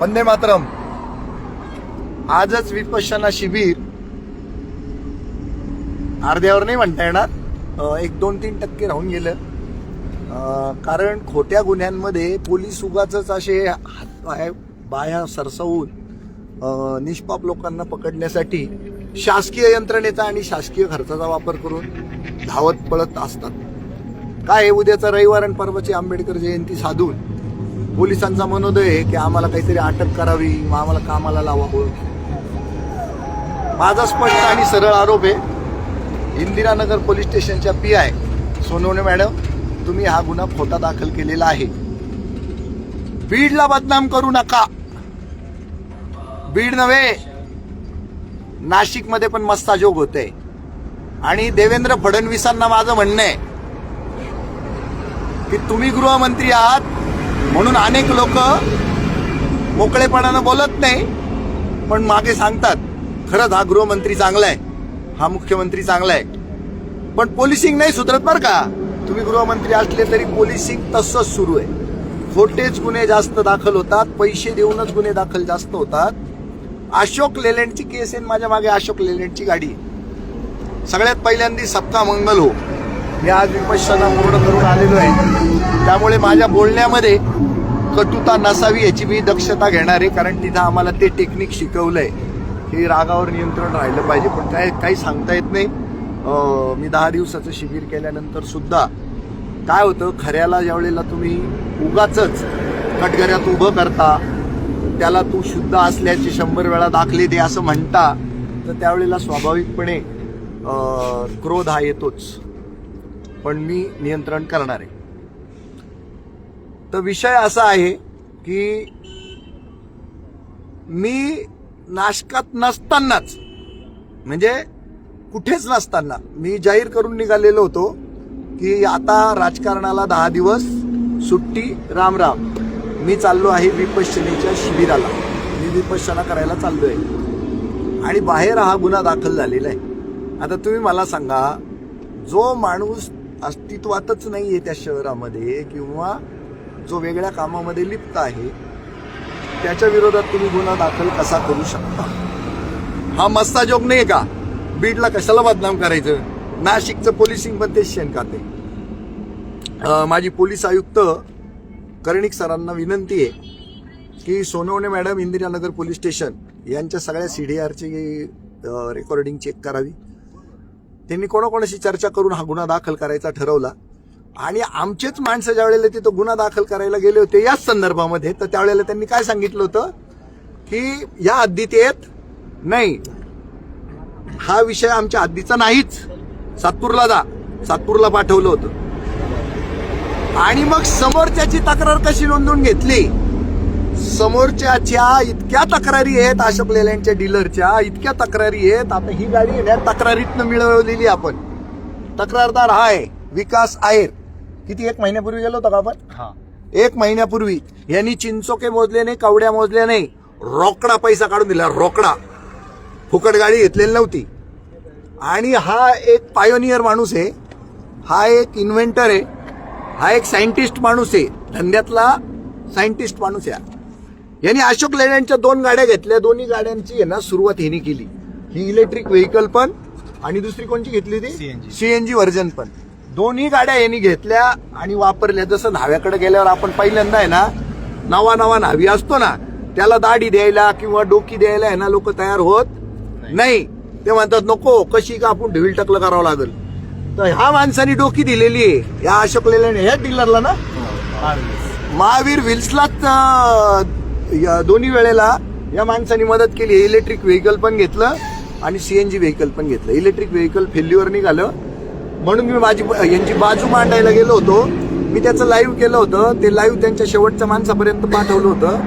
वंदे मातरम. आजच विपश्यना शिबिर अर्ध्यावर नाही म्हणता येणार. एक दोन तीन टक्के राहून गेलं. कारण खोट्या गुन्ह्यांमध्ये पोलीस उगाच असे हातपाय बाया सरसवून निष्पाप लोकांना पकडण्यासाठी शासकीय यंत्रणेचा आणि शासकीय खर्चाचा वापर करून धावत पळत असतात. काय आहे, उद्याचा रविवार आणि परवाची आंबेडकर जयंती साधून? पोलिसांचा मनोदय आहे की आम्हाला काहीतरी अटक करावी मग आम्हाला कामाला लावावं. माझा स्पष्ट आणि सरळ आरोप आहे इंदिरानगर पोलीस स्टेशनच्या पी आय सोनवणे मॅडम तुम्ही हा गुन्हा खोटा दाखल केलेला आहे. बीडला बदनाम करू नका. बीड नव्हे नाशिकमध्ये पण मस्ताजोग होते. आणि देवेंद्र फडणवीसांना माझं म्हणणं आहे की तुम्ही गृहमंत्री आहात म्हणून अनेक लोक मोकळेपणानं बोलत नाही पण मागे सांगतात खरंच हा गृहमंत्री चांगला आहे हा मुख्यमंत्री चांगला आहे. पण पोलिसिंग नाही सुधरत बरं का. तुम्ही गृहमंत्री असले तरी पोलिसिंग तसंच सुरू आहे. खोटेच गुन्हे जास्त दाखल होतात पैसे देऊनच गुन्हे दाखल जास्त होतात. अशोक लेलँडची केस आहे माझ्या मागे अशोक लेलँडची गाडी सगळ्यात पहिल्यांदा सप्ता मंगल हो. मी आज विपक्षांना पूर्ण करून आलेलो आहे. त्यामुळे माझ्या बोलण्यामध्ये कटुता नसावी याची मी दक्षता घेणार आहे कारण तिथं आम्हाला ते टेक्निक शिकवलंय. की रागावर नियंत्रण राहिलं पाहिजे पण काय काही सांगता येत नाही. मी दहा दिवसाचं शिबिर केल्यानंतर सुद्धा काय होतं खऱ्याला ज्यावेळेला तुम्ही उगाच कटघऱ्यात उभं करता त्याला तू शुद्ध असल्याचे शंभर वेळा दाखले दे असं म्हणता तर त्यावेळेला स्वाभाविकपणे क्रोध हा येतोच. पण मी नियंत्रण करणार आहे. तर विषय असा आहे की मी नाशकात नसतानाच म्हणजे कुठेच नसताना मी जाहीर करून निघालेलो होतो की आता राजकारणाला दहा दिवस सुट्टी राम राम. मी चाललो आहे विपश्चनेच्या शिबिराला. मी विपश्चना करायला चाललो आहे आणि बाहेर हा गुन्हा दाखल झालेला आहे. आता तुम्ही मला सांगा जो माणूस अस्तित्वातच नाही आहे त्या शहरामध्ये किंवा जो वेगळ्या कामामध्ये लिप्त आहे त्याच्या विरोधात तुम्ही गुन्हा दाखल कसा करू शकता? हा मस्ता जोग नाही का? बीडला कशाला बदनाम करायचं? नाशिकचं पोलिसिंग पण तेच शेण खाते माझी पोलीस आयुक्त कर्णिक सरांना विनंती आहे की Sonawane madam Indiranagar police station यांच्या सगळ्या सी डी आरची रेकॉर्डिंग चेक करावी. त्यांनी कोणाकोणाशी चर्चा करून हा गुन्हा दाखल करायचा ठरवला. आणि आमचेच माणसं ज्या वेळेला तिथं गुन्हा दाखल करायला गेले होते याच संदर्भामध्ये तर त्यावेळेला त्यांनी काय सांगितलं होतं? की या हद्दीत येत नाही. हा विषय आमच्या हद्दीचा नाहीच. सातपूरला जा. सातपूरला पाठवलं होतं. आणि मग समोरच्याची तक्रार कशी नोंदवून घेतली? समोरच्याच्या इतक्या तक्रारी आहेत अशोक लेलँडच्या डीलरच्या इतक्या तक्रारी आहेत. आता ही गाडी आहे तक्रारीतनं मिळवलेली आपण. तक्रारदार हा आहे विकास आहेर. किती एक महिन्यापूर्वी गेलो होतो का आपण? हा. एक महिन्यापूर्वी यांनी चिंचोके मोजले नाही कवड्या मोजल्या नाही. रोकडा पैसा काढून दिला रोकडा. फुकट गाडी घेतलेली नव्हती. आणि हा एक पायोनियर माणूस आहे. हा एक इन्व्हेंटर आहे. हा एक सायंटिस्ट माणूस आहे. धंद्यातला सायंटिस्ट माणूस आहे. यांनी अशोक लेलँडच्या दोन गाड्या घेतल्या. दोन्ही गाड्यांची ना सुरुवात यांनी केली. ही इलेक्ट्रिक व्हेकल पण आणि दुसरी कोणची घेतली होती. सीएनजी व्हर्जन पण. दोन्ही गाड्या यांनी घेतल्या आणि वापरल्या. जसं न्हाव्याकडे गेल्यावर आपण पहिल्यांदा आहे ना नवा नवा न्हावी असतो ना त्याला दाढी द्यायला किंवा डोकी द्यायला आहे ना लोक तयार होत नाही. ते म्हणतात नको कशी का आपण ढिल टकलं करावं लागेल? तर ह्या माणसाने डोकी दिलेली आहे. या अशोक लेलँड ह्या डीलरला ना? महावीर व्हील्सलाच या दोन्ही वेळेला या माणसाने मदत केली. इलेक्ट्रिक व्हेकल पण घेतलं आणि सीएनजी व्हेकल पण घेतलं. इलेक्ट्रिक व्हेकल फेल्युअर निघालं. म्हणून मी माझी यांची बाजू मांडायला गेलो होतो. मी त्याचं लाईव्ह केलं होतं. ते लाईव्ह त्यांच्या शेवटच्या माणसापर्यंत पाठवलं होतं.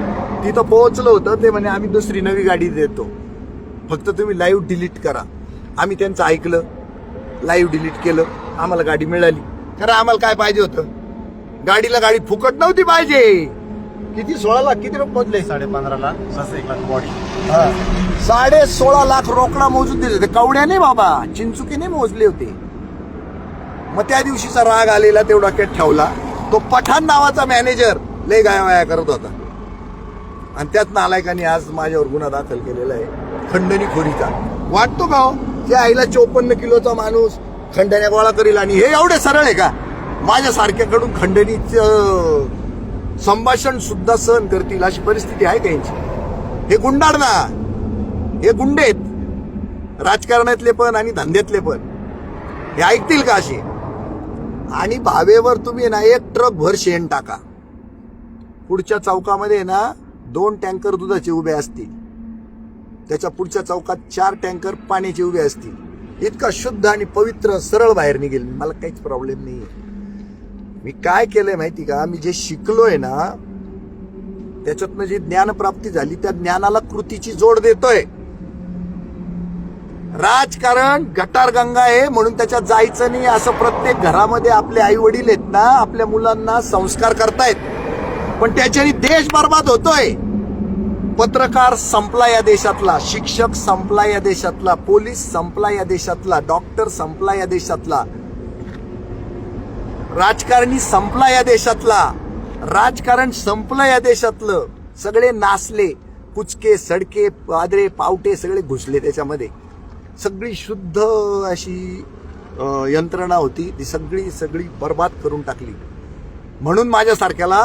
तिथं पोहोचलं होतं. ते म्हणे आम्ही दुसरी नवी गाडी देतो. फक्त तुम्ही लाईव्ह डिलीट करा. आम्ही त्यांचं ऐकलं. लाईव्ह डिलीट केलं. आम्हाला गाडी मिळाली. खरं आम्हाला काय पाहिजे होतं? गाडीला गाडी फुकट नव्हती पाहिजे. किती सोळा लाख किती रुपये पोचले साडे पंधराला सस एक लाख बॉडी साडे सोळा लाख रोकडा मोजून दिले होते. कवड्या नाही बाबा. चिंचुके नाही मोजले होते. मग त्या दिवशीचा राग आलेला तेवढा डोक्यात ठेवला. तो पठाण नावाचा मॅनेजर लय गायवाया करत होता. आणि त्याच नालायकांनी आज माझ्यावर गुन्हा दाखल केलेला आहे खंडणी खोरीचा वाटतो का हो जे आईला चोपन्न किलोचा माणूस खंडण्या गोळा करील आणि हे एवढे सरळ आहे का? माझ्यासारख्याकडून खंडणीचं संभाषण सुद्धा सहन करतील अशी परिस्थिती आहे का यांची? हे गुंडाड ना हे गुंडे आहेत. राजकारणातले पण आणि धंद्यातले पण. हे ऐकतील का असे? आणि भावेवर तुम्ही ना एक ट्रक भर शेण टाका. पुढच्या चौकामध्ये ना दोन टँकर दुधाचे उभे असतील. त्याच्या पुढच्या चौकात चार टँकर पाण्याचे उभे असतील. इतका शुद्ध आणि पवित्र सरळ बाहेर निघेल. मला काहीच प्रॉब्लेम नाही मी काय केलंय माहिती का? मी जे शिकलोय ना त्याच्यातनं जी ज्ञानप्राप्ती झाली त्या ज्ञानाला कृतीची जोड देतोय. राजकारण गटार गंगा आहे म्हणून त्याच्यात जायचं नाही असं प्रत्येक घरामध्ये आपले आई वडील आहेत ना आपल्या मुलांना संस्कार करतायत. पण त्याच्याने देश बर्बाद होतोय. पत्रकार संपला या देशातला शिक्षक संपला या देशातला पोलीस संपला या देशातला डॉक्टर संपला या देशातला. राजकारणी संपला या देशातला. राजकारण संपलं या देशातलं. सगळे नाचले कुचके सडके पादरे पावटे सगळे घुसले त्याच्यामध्ये. सगळी शुद्ध अशी यंत्रणा होती. ती सगळी सगळी बर्बाद करून टाकली. म्हणून माझ्यासारख्याला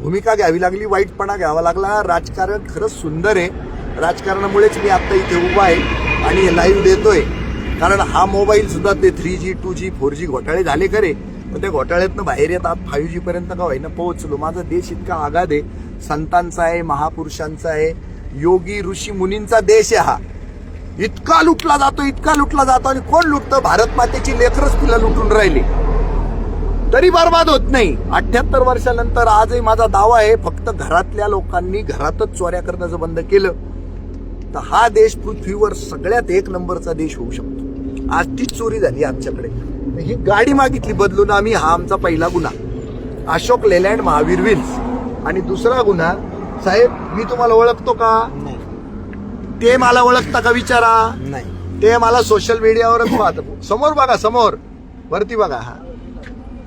भूमिका घ्यावी लागली वाईटपणा घ्यावा लागला. राजकारण खरंच सुंदर आहे. राजकारणामुळेच मी आत्ता इथे उभा आहे आणि हे लाईव्ह देतोय. कारण हा मोबाईल सुद्धा ते three G two G four G घोटाळे झाले खरे. पण त्या घोटाळ्यातनं बाहेर येतात फाईव्ह जी पर्यंत का होईना पोहोचलो. माझा देश इतका आगाध आहे. संतांचा आहे महापुरुषांचा आहे. योगी ऋषी मुनींचा देश आहे हा. इतका लुटला जातो इतका लुटला जातो आणि कोण लुटतं? भारत मातेची लेकरच तिला लुटून राहिली. तरी बर्बाद होत नाही. अठ्याहत्तर वर्षानंतर आजही माझा दावा आहे फक्त घरातल्या लोकांनी घरातच चोऱ्या करण्याचं बंद केलं तर हा देश पृथ्वीवर सगळ्यात एक नंबरचा देश होऊ शकतो. आज तीच चोरी झाली आमच्याकडे. ही गाडी मागितली बदलून आम्ही हा आमचा पहिला गुन्हा. अशोक लेलँड महावीर विल्स. आणि दुसरा गुन्हा साहेब मी तुम्हाला ओळखतो का? ते मला ओळखता का विचारा? नाही. ते मला सोशल मीडियावरच पाहत. समोर बघा समोर. वरती बघा हा.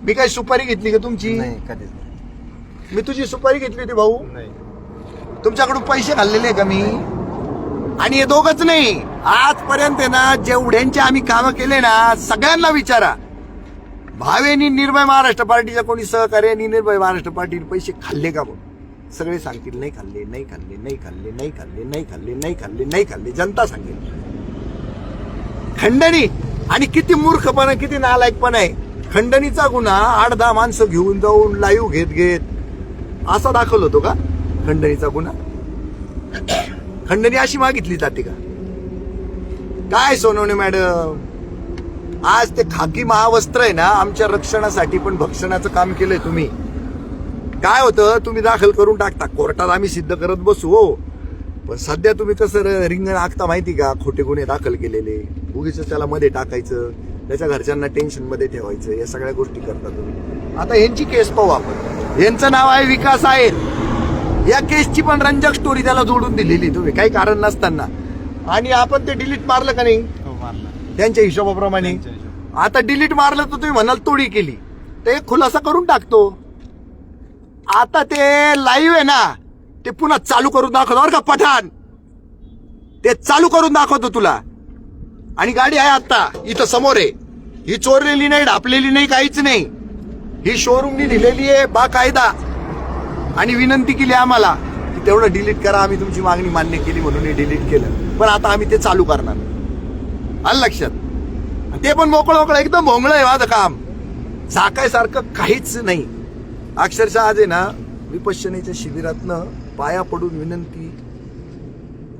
मी काय सुपारी घेतली का तुमची? नाही कधीच नाही. मी तुझी सुपारी घेतली होती भाऊ. नाही. तुमच्याकडून पैसे खाल्लेले आहे का मी? आणि हे दोघच नाही. आजपर्यंत आहे ना जेवढ्यांचे आम्ही कामं केले ना सगळ्यांना विचारा. भावेनी निर्भय महाराष्ट्र पार्टीच्या कोणी सहकार्याने निर्भय महाराष्ट्र पार्टीने पैसे खाल्ले का मग सगळे सांगतील नाही खाल्ले नाही खाल्ले नाही खाल्ले नाही खाल्ले नाही खाल्ले नाही खाल्ले नाही खाल्ले. जनता सांगेल. खंडणी आणि किती मूर्खपणा किती नालायकपणा आहे. खंडणीचा गुन्हा आठ दहा माणसं घेऊन जाऊन लाईव्ह घेत घेत. असा दाखल होतो का? खंडणीचा गुन्हा. खंडणी अशी मागितली जाते का? काय सोनवणे मॅडम? आज ते खाकी महावस्त्र आहे ना आमच्या रक्षणासाठी पण भक्षणाचं काम केलंय तुम्ही. काय होतं? तुम्ही दाखल करून टाकता. कोर्टात आम्ही सिद्ध करत बसू हो. पण सध्या तुम्ही कसं रिंगण आखता माहिती का? खोटे गुन्हे दाखल केलेले. उगीच त्याला मध्ये टाकायचं. त्याच्या घरच्यांना टेन्शनमध्ये ठेवायचं. या सगळ्या गोष्टी करता तुम्ही. आता यांची केस पाहू आपण. यांचं नाव आहे विकास आहे या केसची पण रंजक स्टोरी त्याला जोडून दिलेली तुम्ही. काही कारण नसताना. आणि आपण ते डिलीट मारलं का नाही? मारला. त्यांच्या हिशोबाप्रमाणे. आता डिलीट मारलं तर तुम्ही म्हणाल तोडी केली. ते खुलासा करून टाकतो. आता ते लाईव्ह आहे ना ते पुन्हा चालू करून दाखवतो बरं का पठाण. ते चालू करून दाखवतो तुला. आणि गाडी आहे आता इथं समोर आहे. ही चोरलेली नाही ढापलेली नाही काहीच नाही. ही शोरूमनी दिलेली आहे बाकायदा. आणि विनंती केली आम्हाला की तेवढं डिलीट करा आम्ही तुमची मागणी मान्य केली म्हणून हे डिलीट केलं. पण आता आम्ही ते चालू करणार. आलं लक्षात? ते पण मोकळं मोकळं एकदम भोंगळं आहे माझं काम. झाकायसारखं काहीच नाही. अक्षरशः आज आहे ना विपश्चनेच्या शिबिरातनं पाया पडून विनंती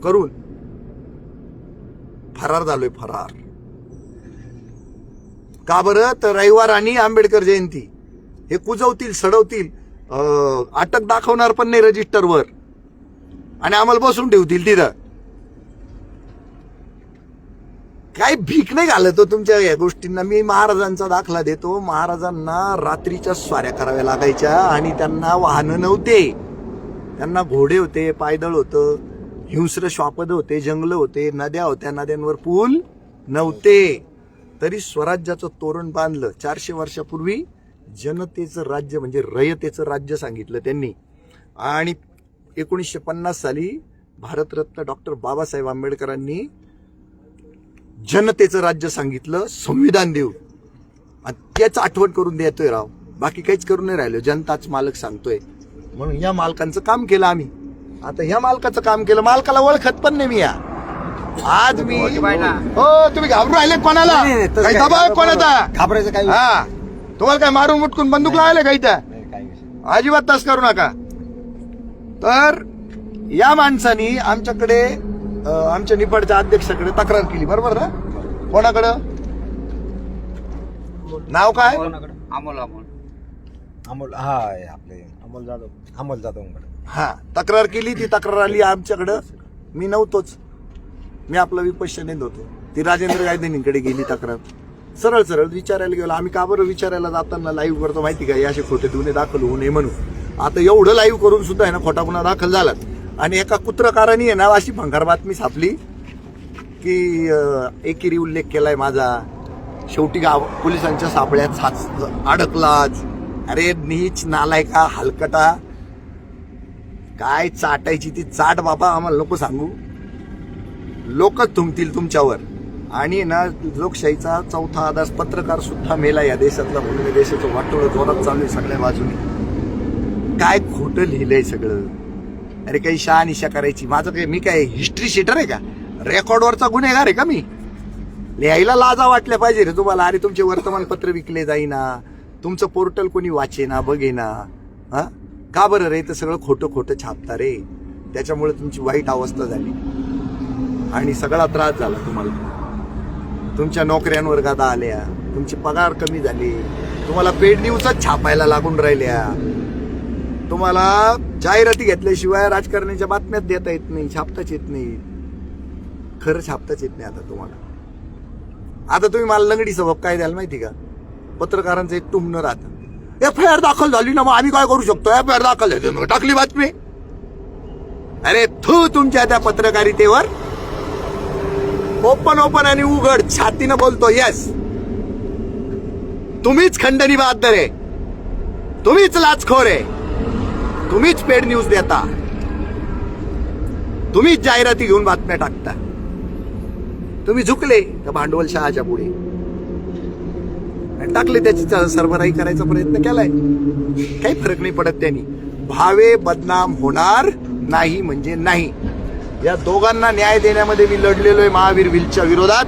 करून फरार झालोय फरार. का बरं? तर रविवार आणि आंबेडकर जयंती. हे कुजवतील सडवतील अटक दाखवणार पण नाही रजिस्टरवर आणि आम्हाला बसून ठेवतील तिथं. काही भीक नाही घालत हो तुमच्या या गोष्टींना. मी महाराजांचा दाखला देतो. महाराजांना रात्रीच्या स्वाऱ्या कराव्या लागायच्या आणि त्यांना वाहनं नव्हते. त्यांना घोडे होते पायदळ होतं हिंस्र श्वापद होते जंगल होते नद्या होत्या नद्यांवर पूल नव्हते. तरी स्वराज्याचं तोरण बांधलं. चारशे वर्षापूर्वी जनतेचं राज्य म्हणजे रयतेचं राज्य सांगितलं त्यांनी. आणि एकोणीसशे पन्नास साली भारतरत्न डॉक्टर बाबासाहेब आंबेडकरांनी जनतेचं राज्य सांगितलं संविधान देऊ. त्याच आठवण करून देतोय राव. बाकी काहीच करून नाही राहिलो. जनताच मालक सांगतोय. म्हणून या मालकांचं काम केलं आम्ही. आता ह्या मालकाचं काम केलं मालकाला ओळखत पण नाही मी या. आज मी हो तुम्ही घाबरून राहिले कोणाला? कोणाचा? घाबरायचं काय हा. तुम्हाला काय मारून मुटकून बंदूक लावायला काही त्या. अजिबात तस करू नका. तर या माणसानी आमच्याकडे आमच्या निफाडच्या अध्यक्षाकडे तक्रार केली बरोबर ना? कोणाकडं? नाव काय? अमोल अमोल. अमोल हा आपले. अमोल जाधव. अमोल जाधव हा तक्रार केली ती तक्रार आली आमच्याकडं. मी नव्हतोच. मी आपला विपश्यनेत होतो. ती राजेंद्र गायधनीकडे गेली तक्रार. सरळ सरळ विचारायला गेलो. आम्ही का बरं विचारायला जाताना लाईव्ह करतो माहिती का हे असे खोटे गुन्हे दाखल होऊ नये म्हणून. आता एवढं लाईव्ह करून सुद्धा आहे ना खोटा गुन्हा दाखल झाला आणि एका कुत्रकाराने आहे ना अशी भंगार बातमी छापली की एकेरी उल्लेख केलाय माझा. शेवटी गाव पोलिसांच्या सापळ्यात साच अडकलाच अरे नीच नालायका हलकटा. काय चाटायची ती चाट बाबा आम्हाला नको सांगू. लोकच थुंकतील तुमच्यावर. आणि ना लोकशाहीचा चौथा आदास पत्रकार सुद्धा मेला या देशातला म्हणून देशाचं वाटोळं जोरात चालू आहे सगळ्या बाजूने. काय खोटं लिहिलंय सगळं? अरे काही शहानिशा करायची. माझं काही मी काय हिस्ट्री शीटर आहे का? रेकॉर्डवरचा गुन्हेगार आहे का मी? लिहायला लाजा वाटल्या पाहिजे रे तुम्हाला. अरे तुमचे वर्तमानपत्र विकले जाईना. तुमचं पोर्टल कोणी वाचेना बघेना. हा? का बरं रे तर सगळं खोटं खोटं छापता रे? त्याच्यामुळे तुमची वाईट अवस्था झाली. आणि सगळा त्रास झाला तुम्हाला. तुमच्या नोकऱ्यांवर गादा आल्या. तुमचे पगार कमी झाले. तुम्हाला पेड न्यूजच छापायला लागून राहिल्या. तुम्हाला जाहिराती घेतल्याशिवाय राजकारण्याच्या बातम्यात देता येत नाही छापताच येत नाही. खरं छापताच येत नाही आता तुम्हाला. आता तुम्ही मला लंगडी सबब काय द्याल माहिती का? पत्रकारांचं एक टुमणं राहतं. एफ आय आर दाखल झाली ना मग आम्ही काय करू शकतो? एफ आय आर दाखल झाली टाकली बातमी. अरे थू तुमच्या त्या पत्रकारितेवर. ओपन ओपन आणि उघड छातीनं बोलतो येस तुम्हीच खंडणी बहादर आहे तुम्हीच लाचखोर आहे. तुम्हीच पेड न्यूज देता. तुम्हीच जाहिराती घेऊन बातम्या टाकता. तुम्ही झुकले तर भांडवल शहाच्या पुढे. आणि टाकले त्याची च- सरबराई करायचा प्रयत्न केलाय. काही फरक नाही पडत त्यांनी. भावे बदनाम होणार नाही म्हणजे नाही. या दोघांना न्याय देण्यामध्ये मी लढलेलो आहे महावीर विलच्या विरोधात.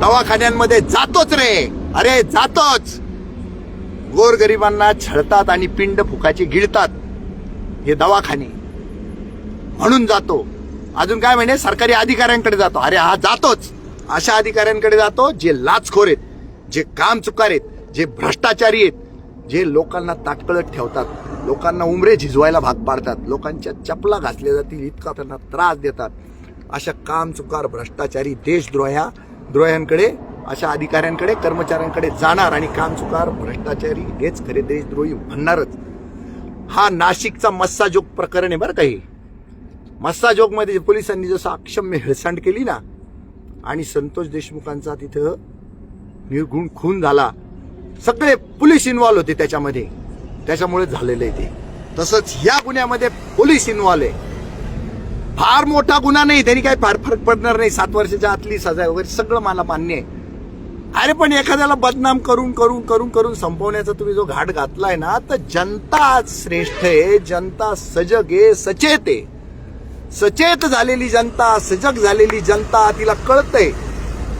दवाखान्यांमध्ये जातोच रे. अरे जातोच. गोरगरिबांना छळतात आणि पिंड फुकाचे गिळतात. हे दवाखाने. म्हणून जातो. अजून काय म्हणे? सरकारी अधिकाऱ्यांकडे जातो. अरे हा जातोच. अशा अधिकाऱ्यांकडे जातो जे लाचखोर आहेत जे काम चुकार आहेत जे भ्रष्टाचारी आहेत जे लोकांना ताटकळत ठेवतात लोकांना उमरे झिजवायला भाग पाडतात लोकांच्या चपला घासल्या जातील इतका त्यांना त्रास देतात. अशा काम चुकार भ्रष्टाचारी देशद्रोह्या द्रोह्यांकडे अशा अधिकाऱ्यांकडे कर्मचाऱ्यांकडे जाणार आणि काम चुकार भ्रष्टाचारी हेच खरे देशद्रोही म्हणणारच. हा नाशिकचा मस्साजोग प्रकरण आहे बरं काही मस्साजोगमध्ये पोलिसांनी जसं अक्षम्य हेळसांड केली ना आणि संतोष देशमुखांचा तिथं निर्गुण खून झाला. सगळे पोलीस इन्व्हॉल्व होते त्याच्यामध्ये. त्याच्यामुळे झालेलं आहे ते. तसंच या गुन्ह्यामध्ये पोलीस इन्व्हॉल्व आहे. फार मोठा गुन्हा नाही त्यांनी काही फार फरक पडणार नाही. सात वर्षाच्या आतली सजा वगैरे सगळं मला मान्य आहे. अरे पण एखाद्याला बदनाम करून करून करून करून संपवण्याचा तुम्ही जो घाट घातलाय ना तर जनता श्रेष्ठ आहे. जनता सजग आहे सचेत आहे. सचेत झालेली जनता सजग झालेली जनता तिला कळतंय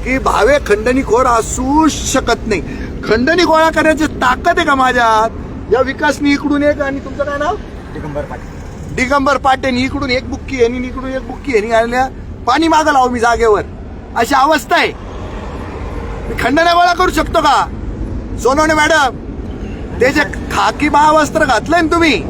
की भावे खंडणीखोर असू शकत नाही. खंडणी गोळा करण्याची ताकद आहे का माझ्यात? या विकासनी इकडून एक आणि तुमचं काय नाव? दिगंबर पाटील. दिगंबर पाटेनी इकडून एक बुक्की यांनी इकडून एक बुक्की यांनी आल्या पाणी मागं लावू मी जागेवर. अशी अवस्था आहे. मी गोळा करू शकतो का? सोनवणे मॅडम ते जे खाकी महावस्त्र घातलंय ना तुम्ही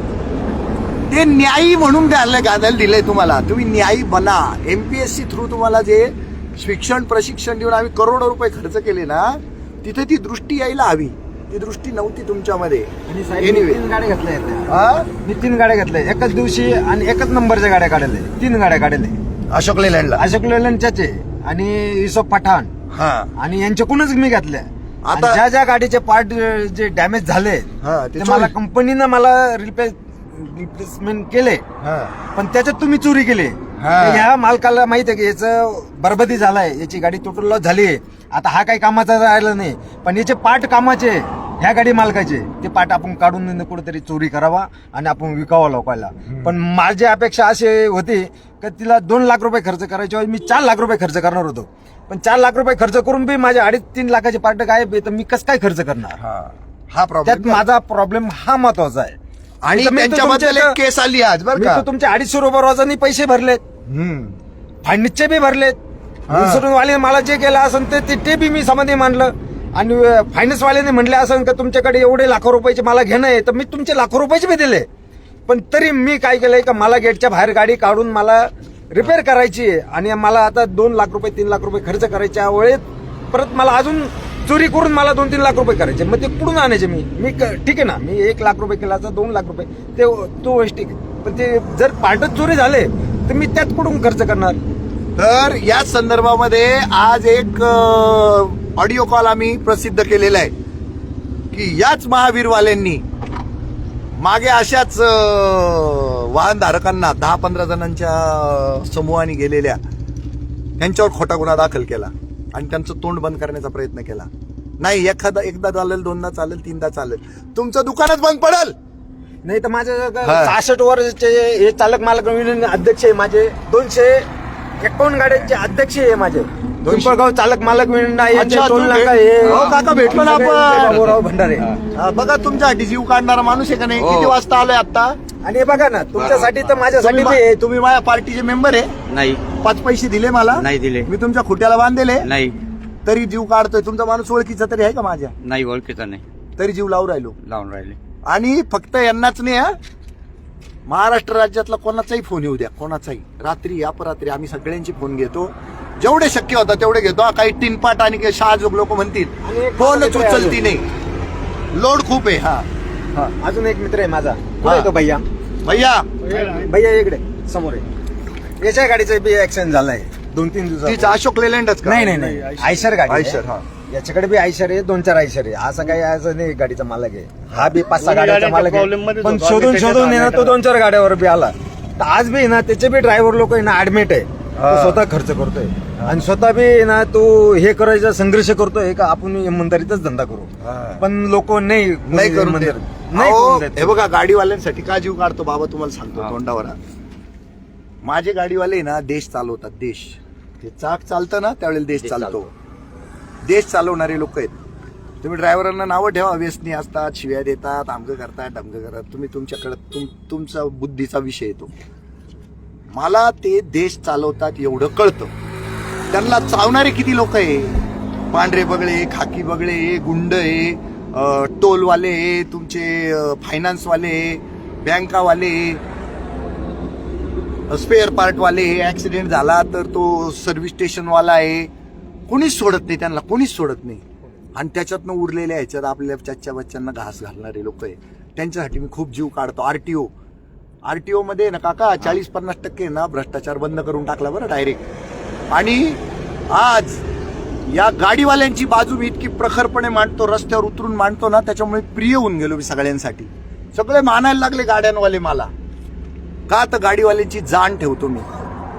ते न्यायी म्हणून घालय घालायला दिलंय तुम्हाला. तुम्ही न्यायी बना. एमपीएससी थ्रू तुम्हाला जे शिक्षण प्रशिक्षण देऊन आम्ही करोडो रुपये खर्च केले ना तिथे ती दृष्टी यायला हवी. ती दृष्टी नव्हती तुमच्यामध्ये. Anyway. तीन गाड्या घेतल्या आहेत. हा? मी तीन गाड्या घेतल्या एकाच दिवशी आणि एकच नंबरच्या गाड्या काढल्या तीन गाड्या काढल्या अशोक लेलँडला. अशोक लेलनच्याचे आणि युसफ पठाण. हा. आणि यांच्याकडूनच मी घेतल्या. आता- ज्या ज्या गाडीचे पार्ट जे डॅमेज झाले हा, ते ते मला कंपनीनं मला रिपेअर रिप्लेसमेंट केले. हा. पण त्याच्यात तुम्ही चोरी केली. हा. तर ह्या मालकाला माहीत आहे की याचं बरबादी झालाय. याची गाडी टोटल लॉस झाली आहे. आता हा काही कामाचा राहिला नाही. पण याचे पार्ट कामाचे आहे. ह्या गाडी मालकाचे ते पार्ट आपण काढून कुठेतरी चोरी करावा आणि आपण विकावा लोकांना पण माझी अपेक्षा अशी होती की तिला दोन लाख रुपये खर्च करायच्या वेळी मी चार लाख रुपये खर्च करणार होतो. पण चार लाख रुपये खर्च करून बी माझ्या अडीच तीन लाखाचे पार्ट गायब आहे तर मी कसं काय खर्च करणार? हा. हा त्यात प्रॉब्लेम माझा प्रॉब्लेम हा महत्त्वाचा आहे. आणि तर मी तर त्यांच्याबद्दल तुमच्या एक केस आली आज बरं मी का? तर तुमचे अडीचशे रुपये रोजानी पैसे भरलेत. हम्म. बी भरलेत. हा. वाले मला जे केलं असेल ते ते- ते बी मी समाधी मानलं आणि फायनान्स वाल्याने म्हणले असेल का तुमच्याकडे एवढे लाखो रुपयाचे मला घेणं आहे तर मी तुमचे लाखो रुपयाचे बी दिले. पण तरी मी काय केलंय का मला गेटच्या बाहेर गाडी काढून मला रिपेअर करायची आहे. आणि मला आता दोन लाख रुपये तीन लाख रुपये खर्च करायच्या वेळेत परत मला अजून चोरी करून मला दोन तीन लाख रुपये करायचे. मग ते कुठून आणायचे मी? मी क- ठीक आहे ना मी एक लाख रुपये केला तर दोन लाख रुपये. ते तो गोष्ट आहे. पण ते जर पार्टच चोरी झाले तर मी त्यात कुठून खर्च करणार? तर या संदर्भामध्ये आज एक ऑडिओ कॉल आम्ही प्रसिद्ध केलेला आहे. की याच महावीरवाल्यांनी मागे अशाच वाहनधारकांना दहा पंधरा जणांच्या समूहाने गेलेल्या त्यांच्यावर खोटा गुन्हा दाखल केला आणि त्यांचं तोंड बंद करण्याचा प्रयत्न केला. नाही एखादा एकदा चालेल दोनदा चालेल तीनदा चालेल. तुमचं दुकानच बंद पडल! नाही तर माझे. सहासष्ट वर्षाचे हे चालक मालक युनियन अध्यक्ष आहे माझे. दोनशे एकावन्न गाड्यांचे अध्यक्ष आहे माझे. पिंपळगाव चालक मालक आहे अच्छा, तू भेट- हो, काका, भेटलो ना आपण. बाबूराव भंडारे. हा, बघा तुमच्यासाठी जीव काढणारा माणूस आहे का नाही? हो. किती वाजता आलोय आता आणि हे बघा ना तुमच्यासाठी तर माझ्यासाठी तुम्ही बी आहे. मा- तुम्ही माझ्या पार्टीचे मेंबर आहे? नाही. पाच पैसे दिले मला? नाही दिले. मी तुमच्या खुट्याला बांधलेले? नाही. तरी जीव काढतोय. तुमचा माणूस ओळखीचा तरी आहे का माझ्या? नाही ओळखीचा नाही. तरी जीव लावून राहिलो. लावून राहिले. आणि फक्त यांनाच नाही हा? महाराष्ट्र राज्यातला कोणाचाही फोन येऊ द्या. कोणाचाही. रात्री अपरात्री आम्ही सगळ्यांची फोन घेतो. जेवढे शक्य होता तेवढे घेतो. हा, काही टिनपाट आणि काही शहाजोग लोक म्हणतील. फोनच उचलती नाही. लोड खूप आहे हा. हा, अजून एक मित्र आहे माझा. येतो भैया? भैया. भैया इकडे समोर आहे. याच्या गाडीचा बी ऍक्सिडेंट झालाय. दोन तीन तीच दिवस अशोक लेलँडच नाही नाही नाही. आयशर. गाडी. आयशर, हा. याच्याकडे बी आयशर आहे दोन चार आयशर आहे. असं काही असं नाही गाडीचा मालक आहे. हा बी पाच सहा गाड्याचा मालक आहे. पण. शोधून शोधून तो दोन चार गाड्यावर बी आला. तर आज बी आहे ना त्याचे बी ड्रायव्हर लोक आहे ना ऍडमिट आहे. तो. स्वतः खर्च करतोय आणि स्वतः बी ना तो हे करायचा संघर्ष करतोय का आपण इमानदारीतच धंदा. करू पण लोक नाही नाही. इमानदार- नाही. हे बघा गाडीवाल्यांसाठी का जीव काढतो बाबा तुम्हाला सांगतो. तोंडावर. माझे गाडीवाले ना देश चालवतात देश ते चाक चालतं ना त्यावेळेला देश चालतो देश चालवणारे लोक आहेत तुम्ही ड्रायव्हरांना नावं ठेवा व्यसनी असतात शिव्या देतात आमकं करतात डमकं करतात तुम्ही तुमच्याकडे तुम तुमचा बुद्धीचा विषय येतो मला ते देश चालवतात एवढं कळतं. त्यांना चावणारे किती लोक आहे? पांढरे बगळे खाकी बगळे गुंड आहे टोलवाले तुमचे फायनान्सवाले बँकावाले स्पेअर पार्टवाले ॲक्सिडेंट झाला तर तो सर्व्हिस स्टेशनवाला आहे. कोणीच सोडत नाही त्यांना कोणीच सोडत नाही. आणि त्याच्यातनं उरलेल्या ह्याच्यात आपल्या चच्च्या बच्च्यांना घास घालणारे लोक आहे. त्यांच्यासाठी मी खूप जीव काढतो. आर टी ओ आरटीओ मध्ये ना काका चाळीस पन्नास टक्के ना भ्रष्टाचार बंद करून टाकला बरं डायरेक्ट आणि आज या गाडीवाल्यांची बाजू मी इतकी प्रखरपणे मांडतो रस्त्यावर उतरून मांडतो ना त्याच्यामुळे प्रिय होऊन गेलो मी सगळ्यांसाठी. सगळे मानायला लागले गाड्यांवाले मला. का तर गाडीवाल्यांची जाण ठेवतो मी?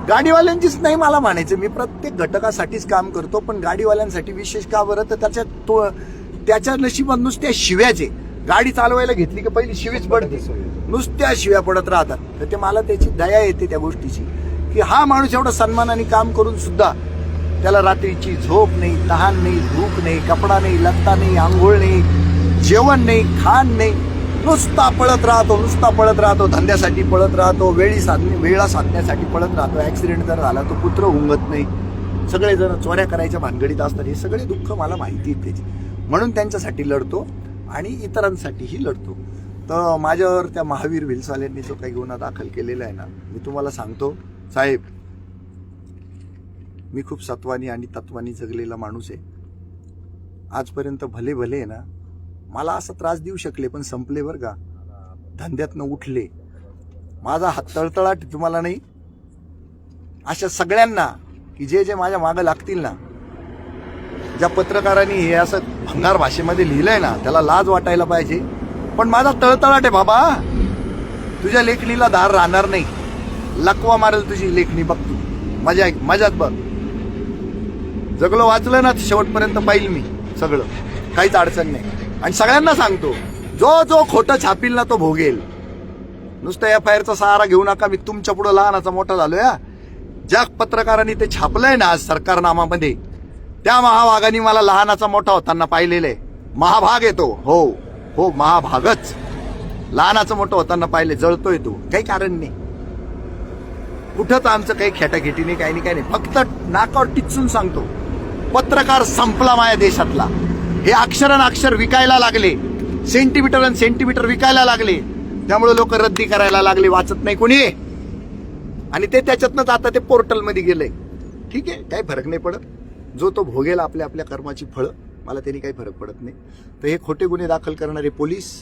गाडीवाल्यांचीच नाही मला मानायचं. मी प्रत्येक घटकासाठीच काम करतो पण गाडीवाल्यांसाठी विशेष का बरं? तर त्याच्या तो त्याच्या नशिबात नुसत्या शिव्याचे गाडी चालवायला घेतली की पहिली शिवीच पडते. नुसत्या शिव्या पडत राहतात. तर ते मला त्याची दया येते त्या गोष्टीची. की हा माणूस एवढा सन्मानाने काम करून सुद्धा त्याला रात्रीची झोप नाही तहान नाही भूक नाही कपडा नाही लत्ता नाही आंघोळ नाही जेवण नाही खाण नाही. नुसता पळत राहतो नुसता पळत राहतो धंद्यासाठी पळत राहतो वेळी साधणे वेळा साधण्यासाठी पळत राहतो. ऍक्सिडेंट जर झाला तो पुत्र हुंगत नाही. सगळेजण चोऱ्या करायच्या भानगडीत असतात. हे सगळे दुःख मला माहिती आहेत त्याची. म्हणून त्यांच्यासाठी लढतो. आणि इतरांसाठीही लढतो. तर माझ्यावर त्या महावीर विलसालेंनी जो काही गुन्हा दाखल केलेला आहे ना मी तुम्हाला सांगतो. साहेब मी खूप सत्वानी आणि तत्वानी जगलेला माणूस आहे. आजपर्यंत भले भले आहे ना मला असा त्रास देऊ शकले पण संपले बरं का. धंद्यातनं उठले. माझा हात तळतळाट तुम्हाला नाही. अशा सगळ्यांना की जे जे माझ्या मागं लागतील ना ज्या पत्रकारांनी हे असं भंगार भाषेमध्ये लिहिलंय ना त्याला लाज वाटायला पाहिजे. पण माझा तळतळाट आहे बाबा. तुझ्या लेखणीला धार राहणार नाही. लकवा मारेल तुझी लेखणी बघ तू. मजा ऐक मजात बघ. जगलो वाचलं ना शेवटपर्यंत पाहिल मी सगळं. काहीच अडचण नाही. आणि सगळ्यांना सांगतो जो जो खोटं छापील ना तो भोगेल. नुसतं एफ आय आरचा सहारा घेऊ नका मी तुमच्यापुढे लहानाचा मोठा झालोय या ज्या पत्रकारांनी ते छापलंय ना आज सरकारनामामध्ये त्या महाभागाने मला लहानाचा मोठा होताना पाहिलेलं. आहे महाभाग येतो. हो. हो महाभागच. लहानाचं मोठं होताना पाहिले जळतोय तो. काही कारण नाही. कुठंच आमचं काही खेटाखेटी नाही काही नाही काही नाही. फक्त नाकावर टिचून सांगतो. पत्रकार संपला माझ्या देशातला. हे अक्षर आणि अक्षर विकायला लागले. सेंटीमीटर आणि सेंटीमीटर विकायला लागले. त्यामुळे लोक रद्दी करायला लागले वाचत नाही कोणी. आणि ते त्याच्यातनंच आता ते पोर्टलमध्ये गेलंय ठीक आहे काही फरक नाही पडत. जो तो भोगेल आपल्या आपल्या कर्माची फळं मला त्यांनी काही फरक पडत नाही. तर हे खोटे गुन्हे दाखल करणारे पोलीस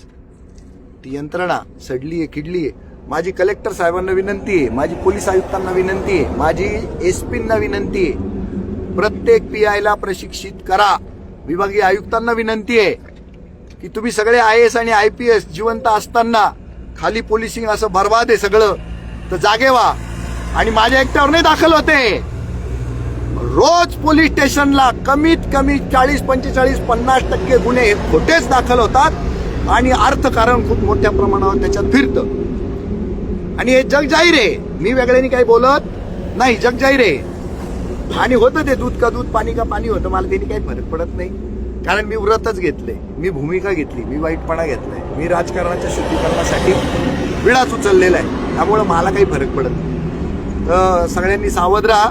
ती यंत्रणा सडली आहे किडली आहे माझी कलेक्टर साहेबांना विनंती आहे माझी पोलीस आयुक्तांना विनंती आहे माझी एस पींना विनंती आहे प्रत्येक पी आयला प्रशिक्षित करा. विभागीय आयुक्तांना विनंती आहे की तुम्ही सगळे आय एस आणि आय पी एस जिवंत असताना खाली पोलिसिंग असं भरवा आहे सगळं. तर जागे व्हा. आणि माझ्या एकट्यावर नाही दाखल होते. रोज पोलीस स्टेशनला कमीत कमी चाळीस पंचेचाळीस पन्नास टक्के गुन्हे हे खोटेच दाखल होतात आणि अर्थकारण खूप मोठ्या प्रमाणावर त्याच्यात फिरतं. आणि हे जग जाहीर आहे. मी वेगळ्याने काही बोलत नाही. जग जाहीर आहे. आणि होतं ते दूध का दूध पाणी का पाणी होतं मला त्यांनी काही फरक पडत नाही. कारण मी व्रतच घेतले. मी भूमिका घेतली. मी वाईटपणा घेतलाय. मी राजकारणाच्या शुद्धीकरणासाठी विडाच उचललेला आहे. त्यामुळं मला काही फरक पडत नाही. तर सगळ्यांनी सावध राहा.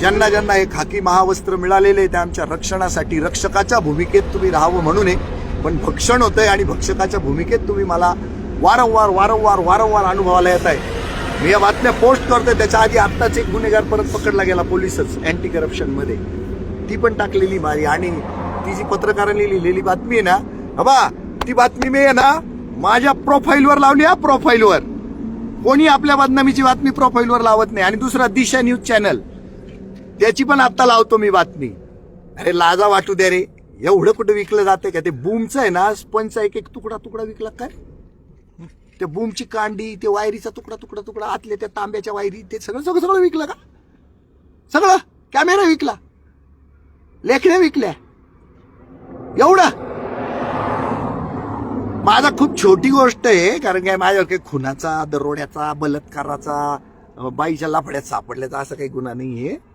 ज्यांना ज्यांना हे खाकी महावस्त्र मिळालेले आहे, त्या आमच्या रक्षणासाठी रक्षकाच्या भूमिकेत तुम्ही राहावं म्हणून आहे. पण भक्षण होतंय आणि भक्षकाच्या भूमिकेत तुम्ही मला वारंवार वारंवार वारंवार अनुभवाला येत आहे. मी या बातम्या पोस्ट करतोय त्याच्या आधी आत्ताच एक गुन्हेगार परत पकडला गेला पोलिसच अँटी करप्शनमध्ये ती पण टाकलेली मारी आणि ती जी पत्रकारांनी लिहिलेली बातमी आहे ना हबा ती बातमी मी आहे ना माझ्या प्रोफाईलवर लावली हा प्रोफाईलवर कोणी आपल्या बदनामीची बातमी प्रोफाईलवर लावत नाही. आणि दुसरा दिशा न्यूज चॅनल. त्याची पण आत्ता लावतो मी बातमी. अरे लाजा वाटू द्या रे. एवढं कुठं विकलं जाते का? ते बूमचं आहे ना स्पंजचा एक एक तुकडा तुकडा विकला काय त्या बूमची कांडी ते वायरीचा तुकडा तुकडा तुकडा आतले त्या तांब्याच्या वायरी ते सगळं सगळं सगळं विकलं का? सगळं. कॅमेरा विकला. लेखण्या विकल्या. एवढं. माझा खूप छोटी गोष्ट आहे कारण काय माझ्यावर काही खुनाचा दरोड्याचा बलात्काराचा बाईच्या लाफड्यात सापडल्याचा असं काही गुन्हा नाही आहे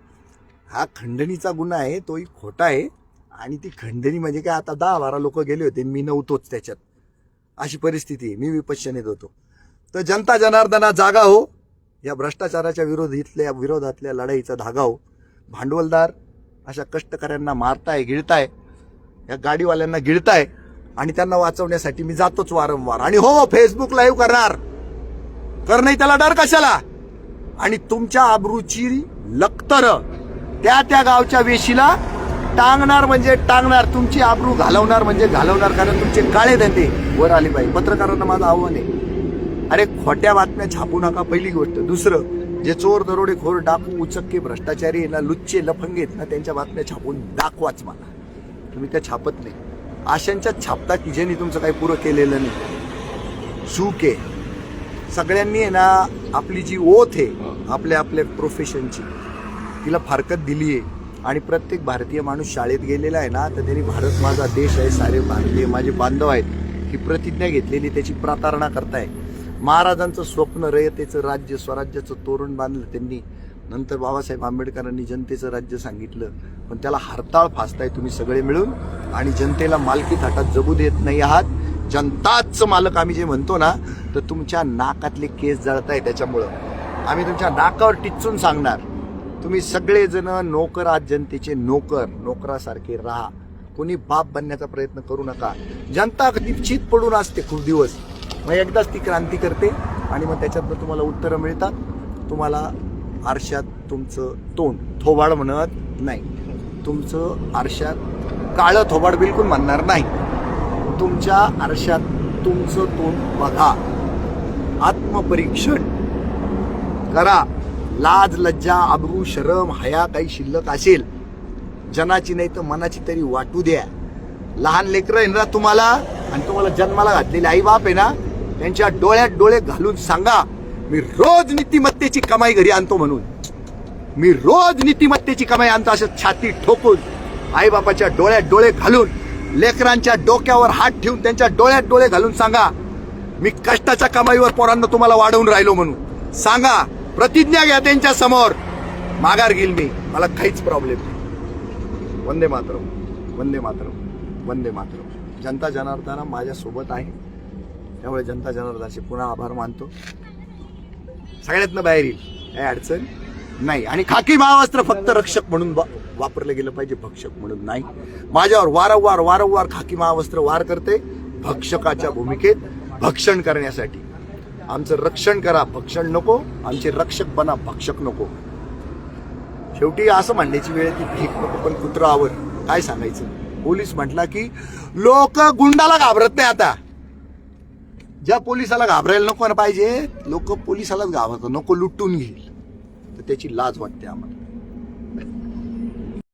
हा खंडणीचा गुन्हा आहे तोही खोटा आहे. आणि ती खंडणी म्हणजे काय आता दहा बारा लोक गेले होते मी नव्हतोच त्याच्यात. अशी परिस्थिती आहे मी विपश्यनेत होतो. तर जनता जनार्दना जागा हो. या भ्रष्टाचाराच्या विरोधीतल्या विरोधातल्या लढाईचा धागा हो. भांडवलदार अशा कष्टकऱ्यांना मारताय गिळताय. या गाडीवाल्यांना गिळताय. आणि त्यांना वाचवण्यासाठी मी जातोच वारंवार. आणि हो फेसबुक लाईव्ह करणार. कर नाही त्याला डर कशाला? आणि तुमच्या आबरूची लक्तर त्या त्या गावच्या वेशीला टांगणार म्हणजे टांगणार तुमची आबरू घालवणार म्हणजे घालवणार कारण तुमचे काळे धंदे वर आले पाहिजे. पत्रकारांना माझं आव्हान आहे. अरे खोट्या बातम्या छापू नका पहिली गोष्ट. दुसरं जे चोर दरोडेखोर डाकू उचक्के भ्रष्टाचारी आहे ना लुच्चे लफंगे ना त्यांच्या बातम्या छापून दाखवाच मला. तुम्ही त्या छापत नाही. आशांच्या छापता की ज्यांनी तुमचं काही पुरं केलेलं नाही. चूक आहे. सगळ्यांनी आहे ना आपली जी ओथ आहे आपल्या आपल्या प्रोफेशनची तिला फारकत दिली आहे आणि प्रत्येक भारतीय माणूस शाळेत गेलेला आहे ना तर त्यांनी भारत माझा देश आहे सारे भारतीय माझे बांधव आहेत ही प्रतिज्ञा घेतलेली त्याची प्रतारणा करताय. महाराजांचं स्वप्न रयतेचं राज्य स्वराज्याचं तोरण बांधलं त्यांनी. नंतर बाबासाहेब आंबेडकरांनी जनतेचं राज्य सांगितलं. पण त्याला हरताळ फासताय तुम्ही सगळे मिळून. आणि जनतेला मालकी थाटात जगू देत नाही आहात. जनताच मालक आम्ही जे म्हणतो ना तर तुमच्या नाकातले केस जळताय त्याच्यामुळं. आम्ही तुमच्या नाकावर टिचून सांगणार. तुम्ही सगळेजण नोकर आज जनतेचे नोकर नोकरासारखे राहा. कोणी बाप बनण्याचा प्रयत्न करू नका. जनता निश्चित पडून असते खूप दिवस. मग एकदाच ती क्रांती करते आणि मग त्याच्यातनं तुम्हाला उत्तरं मिळतात. तुम्हाला आरशात तुमचं तोंड थोबाड म्हणत नाही. तुमचं आरशात काळं थोबाड बिलकुल म्हणणार नाही. तुमच्या आरशात तुमचं तोंड बघा. आत्मपरीक्षण करा. लाज लज्जा आबरू शरम हया काही शिल्लक असेल जनाची नाही तर मनाची तरी वाटू द्या. लहान लेकरं आहे ना तुम्हाला आणि तुम्हाला जन्माला घातलेले आई बाप आहे ना त्यांच्या डोळ्यात डोळे घालून सांगा मी रोज नीतिमत्तेची कमाई घरी आणतो म्हणून. मी रोज नीतिमत्तेची कमाई आणतो असं छाती ठोकून आईबापाच्या डोळ्यात डोळे घालून लेकरांच्या डोक्यावर हात ठेवून त्यांच्या डोळ्यात डोळे घालून सांगा मी कष्टाच्या कमाईवर पोरांना तुम्हाला वाढवून राहिलो म्हणून. सांगा प्रतिज्ञा घ्या त्यांच्यासमोर. माघार घेईल मी. मला काहीच प्रॉब्लेम नाही. वंदे मातरम. वंदे मातरम. वंदे मातरम. जनता जनार्दन माझ्यासोबत आहे. त्यामुळे जनता जनार्दनाचे पुन्हा आभार मानतो. सगळ्यातनं बाहेर येईल. काही अडचण नाही. आणि खाकी महावस्त्र फक्त रक्षक म्हणून वापरलं गेलं पाहिजे. भक्षक म्हणून नाही. माझ्यावर वारंवार वारंवार खाकी महावस्त्र वार करते. भक्षकाच्या भूमिकेत भक्षण करण्यासाठी. आमचं रक्षण करा भक्षण नको आमचे रक्षक बना भक्षक नको. शेवटी असं म्हणण्याची वेळ ती भीक नको पण कुत्रावर काय सांगायचं? पोलीस म्हटला की लोक गुंडाला घाबरत नाही आता. ज्या पोलिसाला घाबरायला नको ना पाहिजे लोक पोलिसालाच घाबरतात नको लुटून घेईल. तर त्याची लाज वाटते आम्हाला.